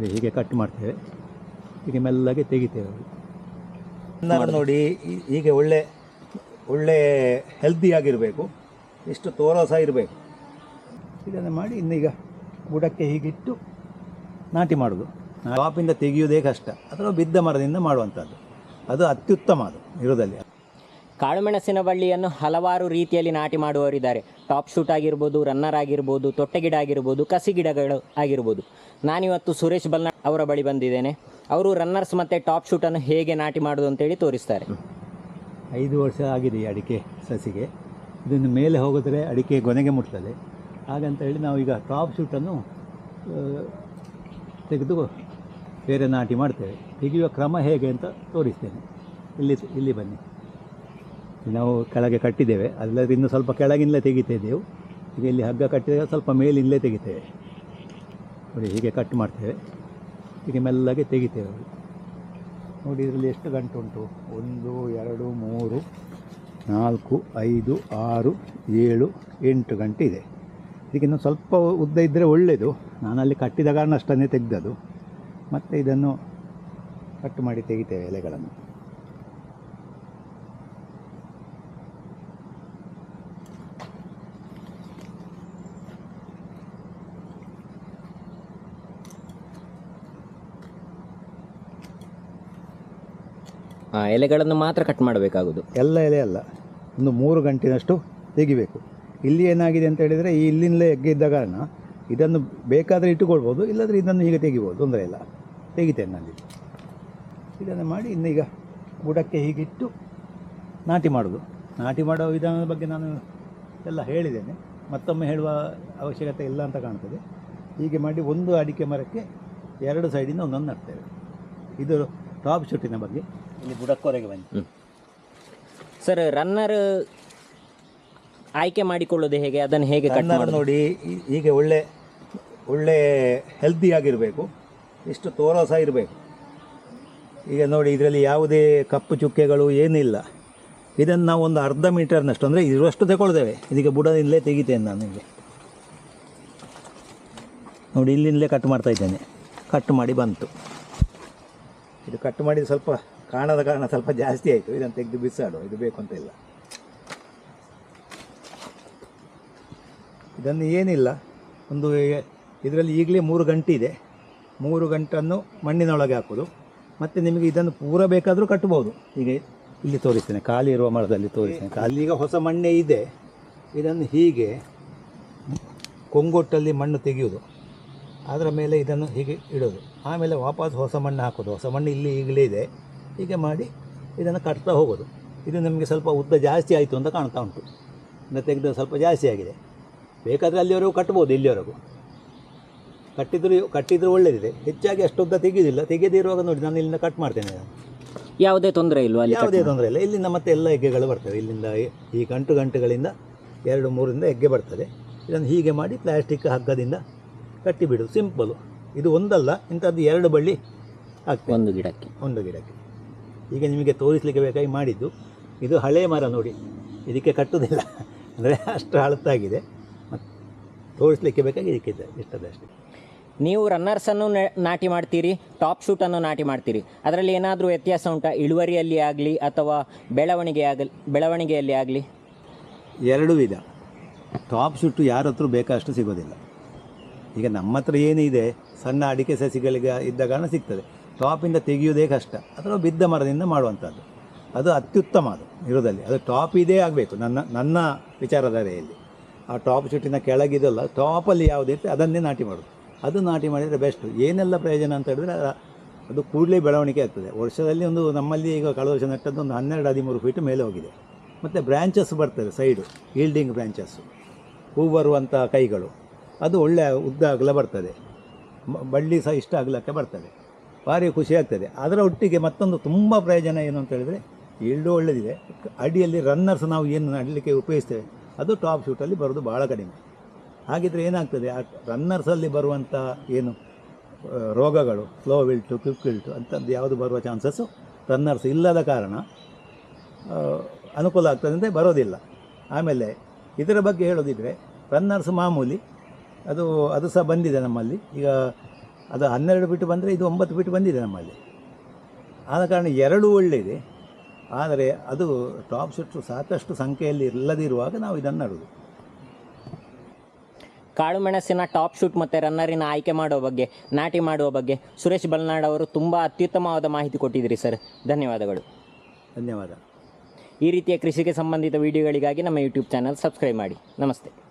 ನೋಡಿ ಹೀಗೆ ಕಟ್ ಮಾಡ್ತೇವೆ. ಹೀಗೆ ಮೆಲ್ಲಗೆ ತೆಗಿತೇವೆ ನೋಡಿ ಹೀಗೆ ಒಳ್ಳೆ ಒಳ್ಳೆ ಹೆಲ್ದಿ ಆಗಿರಬೇಕು. ಇಷ್ಟು ತೋರ ಸಹ ಇರಬೇಕು ಇದನ್ನು ಮಾಡಿ ಇನ್ನೀಗ ಬುಡಕ್ಕೆ ಹೀಗಿಟ್ಟು ನಾಟಿ ಮಾಡೋದು. ಟಾಪಿಂದ ತೆಗೆಯುವುದೇ ಕಷ್ಟ. ಅಥವಾ ಬಿದ್ದ ಮರದಿಂದ ಮಾಡುವಂಥದ್ದು. ಅದು ಅತ್ಯುತ್ತಮ ಅದು ಇರೋದಲ್ಲಿ. ಕಾಳುಮೆಣಸಿನ ಬಳ್ಳಿಯನ್ನು ಹಲವಾರು ರೀತಿಯಲ್ಲಿ ನಾಟಿ ಮಾಡುವವರಿದ್ದಾರೆ. ಟಾಪ್ ಶೂಟ್ ಆಗಿರ್ಬೋದು, ರನ್ನರ್ ಆಗಿರ್ಬೋದು, ತೊಟ್ಟೆಗಿಡ ಆಗಿರ್ಬೋದು ಕಸಿ ಗಿಡಗಳು ಆಗಿರ್ಬೋದು. ನಾನಿವತ್ತು ಸುರೇಶ್ ಬಲ್ನಾಡ್ ಅವರ ಬಳಿ ಬಂದಿದ್ದೇನೆ. ಅವರು ರನ್ನರ್ಸ್ ಮತ್ತು ಟಾಪ್ ಶೂಟನ್ನು ಹೇಗೆ ನಾಟಿ ಮಾಡೋದು ಅಂತೇಳಿ ತೋರಿಸ್ತಾರೆ. ಐದು ವರ್ಷ ಆಗಿದೆ ಅಡಿಕೆ ಸಸಿಗೆ. ಇದನ್ನು ಮೇಲೆ ಹೋಗಿದ್ರೆ ಅಡಿಕೆ ಗೊನೆಗೆ ಮುಟ್ತದೆ. ಹಾಗಂತ ಹೇಳಿ ನಾವು ಈಗ ಟಾಪ್ ಶೂಟನ್ನು ತೆಗೆದು ಬೇರೆ ನಾಟಿ ಮಾಡ್ತೇವೆ. ತೆಗೆಯುವ ಕ್ರಮ ಹೇಗೆ ಅಂತ ತೋರಿಸ್ತೇನೆ. ಇಲ್ಲಿ ಇಲ್ಲಿ ಬನ್ನಿ. ನಾವು ಕೆಳಗೆ ಕಟ್ಟಿದ್ದೇವೆ. ಅದಲ್ಲದೆ ಇನ್ನು ಸ್ವಲ್ಪ ಕೆಳಗಿನಲ್ಲೇ ತೆಗಿತಾ ಇದ್ದೆವು. ಈಗ ಇಲ್ಲಿ ಹಗ್ಗ ಕಟ್ಟಿದಾಗ ಸ್ವಲ್ಪ ಮೇಲಿಂದಲೇ ತೆಗಿತೇವೆ. ನೋಡಿ, ಹೀಗೆ ಕಟ್ ಮಾಡ್ತೇವೆ. ಹೀಗೆ ಮೆಲ್ಲಗೆ ತೆಗಿತೇವೆ ನೋಡಿ, ಇದರಲ್ಲಿ ಎಷ್ಟು ಗಂಟು ಉಂಟು? ಒಂದು, ಎರಡು, ಮೂರು, ನಾಲ್ಕು, ಐದು, ಆರು, ಏಳು, ಎಂಟು ಗಂಟೆ ಇದೆ. ಇದಕ್ಕಿನ್ನು ಸ್ವಲ್ಪ ಉದ್ದ ಇದ್ದರೆ ಒಳ್ಳೆಯದು ನಾನಲ್ಲಿ ಕಟ್ಟಿದ ಕಾರಣ ಅಷ್ಟನ್ನೇ ತೆಗೆದದು ಮತ್ತು ಇದನ್ನು ಕಟ್ ಮಾಡಿ ತೆಗಿತೇವೆ ಎಲೆಗಳನ್ನು. ಆ, ಎಲೆಗಳನ್ನು ಮಾತ್ರ ಕಟ್ ಮಾಡಬೇಕಾಗುದು. ಎಲ್ಲ ಎಲೆ ಅಲ್ಲ ಒಂದು ಮೂರು ಗಂಟಿನಷ್ಟು ತೆಗಿಬೇಕು. ಇಲ್ಲಿ ಏನಾಗಿದೆ ಅಂತ ಹೇಳಿದರೆ ಈ ಇಲ್ಲಿಂದಲೇ ಎಗ್ಗೆ ಇದ್ದ ಕಾರಣ ಇದನ್ನು ಬೇಕಾದರೆ ಇಟ್ಟುಕೊಳ್ಬೋದು ಇಲ್ಲದ್ರೆ ಇದನ್ನು ಈಗ ತೆಗಿಬೋದು ತೊಂದರೆ ಇಲ್ಲ. ತೆಗಿತೇನೆ ನಾನು ಇದು. ಇದನ್ನು ಮಾಡಿ ಇನ್ನೀಗ ಬುಡಕ್ಕೆ ಹೀಗಿಟ್ಟು ನಾಟಿ ಮಾಡೋದು. ನಾಟಿ ಮಾಡೋ ವಿಧಾನದ ಬಗ್ಗೆ ನಾನು ಎಲ್ಲ ಹೇಳಿದ್ದೇನೆ. ಮತ್ತೊಮ್ಮೆ ಹೇಳುವ ಅವಶ್ಯಕತೆ ಇಲ್ಲ ಅಂತ ಕಾಣ್ತದೆ. ಹೀಗೆ ಮಾಡಿ ಒಂದು ಅಡಿಕೆ ಮರಕ್ಕೆ ಎರಡು ಸೈಡಿಂದ ಒಂದೊಂದು ನಡ್ತೇವೆ. ಇದು ಟಾಪ್ ಶೂಟಿನ ಬಗ್ಗೆ. ಇಲ್ಲಿ ಬುಡಕ್ಕೋರೆಗೆ ಬನ್ನಿ. ಸರ್ ರನ್ನರ್ ಆಯ್ಕೆ ಮಾಡಿಕೊಳ್ಳೋದು ಹೇಗೆ? ಅದನ್ನು ಹೇಗೆ ಮಾಡೋದು? ನೋಡಿ ಈ- ಹೀಗೆ ಒಳ್ಳೆ ಒಳ್ಳೆ ಹೆಲ್ದಿ ಆಗಿರಬೇಕು. ಇಷ್ಟು ತೋರ ಸಹ ಇರಬೇಕು. ಈಗ ನೋಡಿ ಇದರಲ್ಲಿ ಯಾವುದೇ ಕಪ್ಪು ಚುಕ್ಕೆಗಳು ಏನಿಲ್ಲ. ಇದನ್ನು ನಾವು ಒಂದು ಅರ್ಧ ಮೀಟರ್ನಷ್ಟು ಅಂದರೆ ಇರುವಷ್ಟು ತಗೊಳ್ತೇವೆ. ಇದಕ್ಕೆ ಬುಡದಿಂದಲೇ ತೆಗಿತೇನೆ ನಾನು ನಿಮಗೆ. ನೋಡಿ ಇಲ್ಲಿಂದಲೇ ಕಟ್ ಮಾಡ್ತಾ ಇದ್ದೇನೆ. ಕಟ್ ಮಾಡಿ ಬಂತು. ಇದು ಕಟ್ ಮಾಡಿದ ಸ್ವಲ್ಪ ಕಾಣದ ಕಾರಣ ಸ್ವಲ್ಪ ಜಾಸ್ತಿ ಆಯಿತು. ಇದನ್ನು ತೆಗೆದು ಬಿಸಾಡು. ಇದು ಬೇಕು ಅಂತ ಇಲ್ಲ. ಇದನ್ನು ಏನಿಲ್ಲ. ಒಂದು ಇದರಲ್ಲಿ ಈಗಲೇ ಮೂರು ಗಂಟೆ ಇದೆ. ಮೂರು ಗಂಟನ್ನು ಮಣ್ಣಿನೊಳಗೆ ಹಾಕೋದು. ಮತ್ತು ನಿಮಗೆ ಇದನ್ನು ಪೂರ ಬೇಕಾದರೂ ಕಟ್ಬೋದು ಈಗ ಇಲ್ಲಿ ತೋರಿಸ್ತೇನೆ. ಖಾಲಿ ಇರುವ ಮರದಲ್ಲಿ ತೋರಿಸ್ತೇನೆ. ಖಾಲಿ ಈಗ ಹೊಸ ಮಣ್ಣೆ ಇದೆ. ಇದನ್ನು ಹೀಗೆ ಕೊಂಗೊಟ್ಟಲ್ಲಿ ಮಣ್ಣು ತೆಗೆಯೋದು. ಅದರ ಮೇಲೆ ಇದನ್ನು ಹೀಗೆ ಇಡೋದು. ಆಮೇಲೆ ವಾಪಸ್ ಹೊಸ ಮಣ್ಣು ಹಾಕೋದು. ಹೊಸ ಮಣ್ಣು ಇಲ್ಲಿ ಈಗಲೇ ಇದೆ. ಹೀಗೆ ಮಾಡಿ ಇದನ್ನು ಕಟ್ತಾ ಹೋಗೋದು. ಇದು ನಮಗೆ ಸ್ವಲ್ಪ ಉದ್ದ ಜಾಸ್ತಿ ಆಯಿತು ಅಂತ ಕಾಣ್ತಾ ಉಂಟು. ಇನ್ನು ತೆಗೆದು ಸ್ವಲ್ಪ ಜಾಸ್ತಿ ಆಗಿದೆ. ಬೇಕಾದರೆ ಅಲ್ಲಿವರೆಗೂ ಕಟ್ಬೋದು ಇಲ್ಲಿವರೆಗೂ. ಕಟ್ಟಿದ್ರು ಕಟ್ಟಿದ್ರು ಒಳ್ಳೆಯದಿದೆ ಹೆಚ್ಚಾಗಿ ಅಷ್ಟು ಉದ್ದ ತೆಗೆಯೋದಿಲ್ಲ ತೆಗೆದಿರುವಾಗ ನೋಡಿ ನಾನು ಇಲ್ಲಿಂದ ಕಟ್ ಮಾಡ್ತೇನೆ ನಾನು. ಯಾವುದೇ ತೊಂದರೆ ಇಲ್ಲ ಯಾವುದೇ ತೊಂದರೆ ಇಲ್ಲ. ಇಲ್ಲಿಂದ ಮತ್ತೆ ಎಲ್ಲ ಹೆಗ್ಗೆಗಳು ಬರ್ತವೆ. ಇಲ್ಲಿಂದ ಈ- ಈ ಗಂಟು ಗಂಟುಗಳಿಂದ ಎರಡು ಮೂರಿಂದ ಹೆಗ್ಗೆ ಬರ್ತದೆ. ಇದನ್ನು ಹೀಗೆ ಮಾಡಿ ಪ್ಲಾಸ್ಟಿಕ್ ಹಗ್ಗದಿಂದ ಕಟ್ಟಿಬಿಡು. ಸಿಂಪಲು ಇದು ಒಂದಲ್ಲ ಇಂಥದ್ದು ಎರಡು ಬಳ್ಳಿ ಹಾಕ್ತೇವೆ ಒಂದು ಗಿಡಕ್ಕೆ. ಒಂದು ಗಿಡಕ್ಕೆ. ಈಗ ನಿಮಗೆ ತೋರಿಸಲಿಕ್ಕೆ ಬೇಕಾಗಿ ಮಾಡಿದ್ದು. ಇದು ಹಳೆ ಮರ ನೋಡಿ. ಇದಕ್ಕೆ ಕಟ್ಟುವುದಿಲ್ಲ ಅಂದರೆ ಅಷ್ಟು ಹಳತ್ತಾಗಿದೆ ಮತ್ತು ತೋರಿಸಲಿಕ್ಕೆ ಬೇಕಾಗಿ ಇದಕ್ಕೆ ಇಷ್ಟದಷ್ಟೇ ನೀವು ರನ್ನರ್ಸನ್ನು ನಾಟಿ ಮಾಡ್ತೀರಿ ಟಾಪ್ ಶೂಟನ್ನು ನಾಟಿ ಮಾಡ್ತೀರಿ. ಅದರಲ್ಲಿ ಏನಾದರೂ ವ್ಯತ್ಯಾಸ ಉಂಟಾ? ಇಳುವರಿಯಲ್ಲಿ ಆಗಲಿ ಅಥವಾ ಬೆಳವಣಿಗೆ ಆಗಲಿ ಬೆಳವಣಿಗೆಯಲ್ಲಿ ಆಗಲಿ? ಎರಡು ವಿಧ. ಟಾಪ್ ಶೂಟು ಯಾರ ಹತ್ರ ಬೇಕಷ್ಟು ಸಿಗೋದಿಲ್ಲ. ಈಗ ನಮ್ಮ ಹತ್ರ ಏನಿದೆ ಸಣ್ಣ ಅಡಿಕೆ ಸಸಿಗಳಿಗೆ ಇದ್ದ ಕಾರಣ ಸಿಗ್ತದೆ. ಟಾಪಿಂದ ತೆಗೆಯುವುದೇ ಕಷ್ಟ. ಅಥವಾ ಬಿದ್ದ ಮರದಿಂದ ಮಾಡುವಂಥದ್ದು. ಅದು ಅತ್ಯುತ್ತಮ ಅದು ಇರೋದಲ್ಲಿ ಅದು ಟಾಪ್ ಇದೇ ಆಗಬೇಕು, ನನ್ನ ನನ್ನ ವಿಚಾರಧಾರೆಯಲ್ಲಿ. ಆ ಟಾಪ್ ಚುಟ್ಟಿನ ಕೆಳಗಿದಲ್ಲ, ಟಾಪಲ್ಲಿ ಯಾವುದಿರುತ್ತೆ ಅದನ್ನೇ ನಾಟಿ ಮಾಡೋದು ಅದು ನಾಟಿ ಮಾಡಿದರೆ ಬೆಸ್ಟು. ಏನೆಲ್ಲ ಪ್ರಯೋಜನ ಅಂತ ಹೇಳಿದ್ರೆ ಅದ- ಕೂಡಲೇ ಬೆಳವಣಿಗೆ ಆಗ್ತದೆ. ವರ್ಷದಲ್ಲಿ ಒಂದು ನಮ್ಮಲ್ಲಿ ಈಗ ಕಳೆದ ವರ್ಷ ನೆಟ್ಟದ್ದು ಒಂದು ಹನ್ನೆರಡು ಹದಿಮೂರು ಫೀಟ್ ಮೇಲೆ ಹೋಗಿದೆ. ಮತ್ತು ಬ್ರ್ಯಾಂಚಸ್ ಬರ್ತದೆ ಸೈಡು ಈಲ್ಡಿಂಗ್ ಬ್ರ್ಯಾಂಚಸ್ಸು ಹೂ ಬರುವಂಥ ಕೈಗಳು. ಅದು ಒಳ್ಳೆಯ ಉದ್ದ ಆಗಲ ಬರ್ತದೆ. ಬಳ್ಳಿ ಸಹ ಇಷ್ಟ ಅಗಲಕ್ಕೆ ಬರ್ತದೆ. ಭಾರಿ ಖುಷಿಯಾಗ್ತದೆ ಅದರ ಒಟ್ಟಿಗೆ ಮತ್ತೊಂದು ತುಂಬ ಪ್ರಯೋಜನ ಏನು ಅಂತ ಹೇಳಿದರೆ ಎಲ್ಲೂ ಒಳ್ಳೆಯದಿದೆ ಅಡಿಯಲ್ಲಿ ರನ್ನರ್ಸ್ ನಾವು ಏನು ನಡಲಿಕ್ಕೆ ಉಪಯೋಗಿಸ್ತೇವೆ, ಅದು ಟಾಪ್ ಶೂಟಲ್ಲಿ ಬರೋದು ಭಾಳ ಕಡಿಮೆ. ಹಾಗಿದ್ರೆ ಏನಾಗ್ತದೆ, ಆ ರನ್ನರ್ಸಲ್ಲಿ ಬರುವಂಥ ಏನು ರೋಗಗಳು ಸ್ಲೋ ವಿಲ್ಟು ಕ್ವಿಕ್ ವಿಲ್ಟು ಅಂಥದ್ದು ಯಾವುದು ಬರುವ ಚಾನ್ಸಸ್ಸು ರನ್ನರ್ಸ್ ಇಲ್ಲದ ಕಾರಣ ಅನುಕೂಲ ಆಗ್ತದೆ ಅಂದರೆ ಬರೋದಿಲ್ಲ. ಆಮೇಲೆ ಇದರ ಬಗ್ಗೆ ಹೇಳೋದಿದ್ರೆ ರನ್ನರ್ಸ್ ಮಾಮೂಲಿ, ಅದು ಅದು ಸಹ ಬಂದಿದೆ ನಮ್ಮಲ್ಲಿ. ಈಗ ಅದು ಹನ್ನೆರಡು ಬಿಟ್ಟು ಬಂದರೆ ಇದು ಒಂಬತ್ತು ಬಿಟ್ಟು ಬಂದಿದೆ ನಮ್ಮಲ್ಲಿ. ಆದ ಕಾರಣ ಎರಡೂ ಒಳ್ಳೆಯದೆ. ಆದರೆ ಅದು ಟಾಪ್ ಶೂಟ್ರು ಸಾಕಷ್ಟು ಸಂಖ್ಯೆಯಲ್ಲಿ ಇಲ್ಲದಿರುವಾಗ ನಾವು ಇದನ್ನು ನಡುವುದು. ಕಾಳುಮೆಣಸಿನ ಟಾಪ್ ಶೂಟ್ ಮತ್ತು ರನ್ನರಿನ ಆಯ್ಕೆ ಮಾಡುವ ಬಗ್ಗೆ ನಾಟಿ ಮಾಡುವ ಬಗ್ಗೆ ಸುರೇಶ್ ಬಲ್ನಾಡ್ ಅವರು ತುಂಬ ಅತ್ಯುತ್ತಮವಾದ ಮಾಹಿತಿ ಕೊಟ್ಟಿದ್ದೀರಿ ಸರ್. ಧನ್ಯವಾದಗಳು. ಧನ್ಯವಾದ. ಈ ರೀತಿಯ ಕೃಷಿಗೆ ಸಂಬಂಧಿತ ವಿಡಿಯೋಗಳಿಗಾಗಿ ನಮ್ಮ ಯೂಟ್ಯೂಬ್ ಚಾನಲ್ ಸಬ್ಸ್ಕ್ರೈಬ್ ಮಾಡಿ. ನಮಸ್ತೆ.